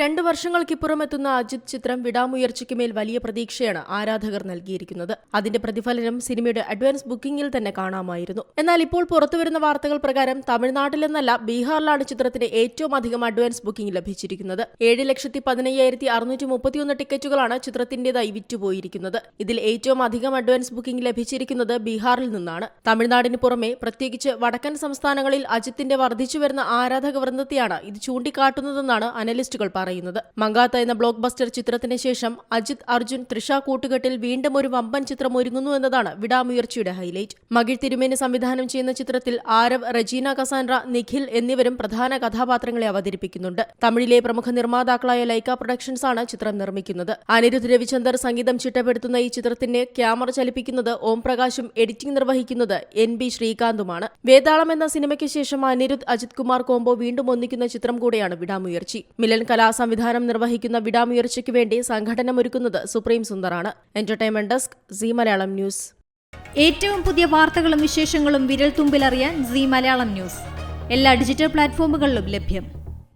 രണ്ട് വർഷങ്ങൾക്കിപ്പുറം എത്തുന്ന അജിത് ചിത്രം വിടാമുയർച്ചയ്ക്ക് മേൽ വലിയ പ്രതീക്ഷയാണ് ആരാധകർ നൽകിയിരിക്കുന്നത്. അതിന്റെ പ്രതിഫലനം സിനിമയുടെ അഡ്വാൻസ് ബുക്കിംഗിൽ തന്നെ കാണാമായിരുന്നു. എന്നാൽ ഇപ്പോൾ പുറത്തുവരുന്ന വാർത്തകൾ പ്രകാരം തമിഴ്നാട്ടിലെന്നല്ല ബീഹാറിലാണ് ചിത്രത്തിന് ഏറ്റവും അധികം അഡ്വാൻസ് ബുക്കിംഗ് ലഭിച്ചിരിക്കുന്നത്. ഏഴ് ലക്ഷത്തി പതിനയ്യായിരത്തി അറുന്നൂറ്റി മുപ്പത്തിയൊന്ന് ടിക്കറ്റുകളാണ് ചിത്രത്തിന്റേതായി വിറ്റുപോയിരിക്കുന്നത്. ഇതിൽ ഏറ്റവും അധികം അഡ്വാൻസ് ബുക്കിംഗ് ലഭിച്ചിരിക്കുന്നത് ബീഹാറിൽ നിന്നാണ്. തമിഴ്നാടിന് പുറമെ പ്രത്യേകിച്ച് വടക്കൻ സംസ്ഥാനങ്ങളിൽ അജിത്തിന്റെ വർദ്ധിച്ചുവരുന്ന ആരാധക വൃന്ദത്തെയാണ് ഇത് ചൂണ്ടിക്കാട്ടുന്നതെന്നാണ് അനലിസ്റ്റുകൾ പറയുന്നത്. മങ്കാത്ത എന്ന ബ്ലോക്ക് ബസ്റ്റർ ചിത്രത്തിന് ശേഷം അജിത് അർജുൻ തൃഷ കൂട്ടുകെട്ടിൽ വീണ്ടും ഒരു വമ്പൻ ചിത്രം ഒരുങ്ങുന്നു എന്നതാണ് വിടാമുയർച്ചയുടെ ഹൈലൈറ്റ്. മകിഴ് തിരുമേനി സംവിധാനം ചെയ്യുന്ന ചിത്രത്തിൽ ആരവ് റജീന കസാൻഡ്ര നിഖിൽ എന്നിവരും പ്രധാന കഥാപാത്രങ്ങളെ അവതരിപ്പിക്കുന്നുണ്ട്. തമിഴിലെ പ്രമുഖ നിർമ്മാതാക്കളായ ലൈക്ക പ്രൊഡക്ഷൻസ് ആണ് ചിത്രം നിർമ്മിക്കുന്നത്. അനിരുദ്ധ് രവിചന്ദർ സംഗീതം ചിട്ടപ്പെടുത്തുന്ന ഈ ചിത്രത്തിന്റെ ക്യാമറ ചലിപ്പിക്കുന്നത് ഓം പ്രകാശും എഡിറ്റിംഗ് നിർവഹിക്കുന്നത് എൻ ബി ശ്രീകാന്തുമാണ്. വേതാളം എന്ന സിനിമയ്ക്ക് ശേഷം അനിരുദ്ധ് അജിത് കുമാർ കോംബോ വീണ്ടും ഒന്നിക്കുന്ന ചിത്രം കൂടെയാണ് വിടാമുയർച്ചി. മിലൻ കലാ സംവിധാനം നിർവഹിക്കുന്ന വിടാമുയർച്ചയ്ക്ക് വേണ്ടി സംഘടനമൊരുക്കുന്നത് Supreme സുന്ദറാണ്. Entertainment desk Zee Malayalam news. ഏറ്റവും പുതിയ വാർത്തകളും വിശേഷങ്ങളും വിരൽ തുമ്പിലറിയാൻ സി മലയാളം ന്യൂസ്. എല്ലാ ഡിജിറ്റൽ പ്ലാറ്റ്ഫോമുകളിലും ലഭ്യം.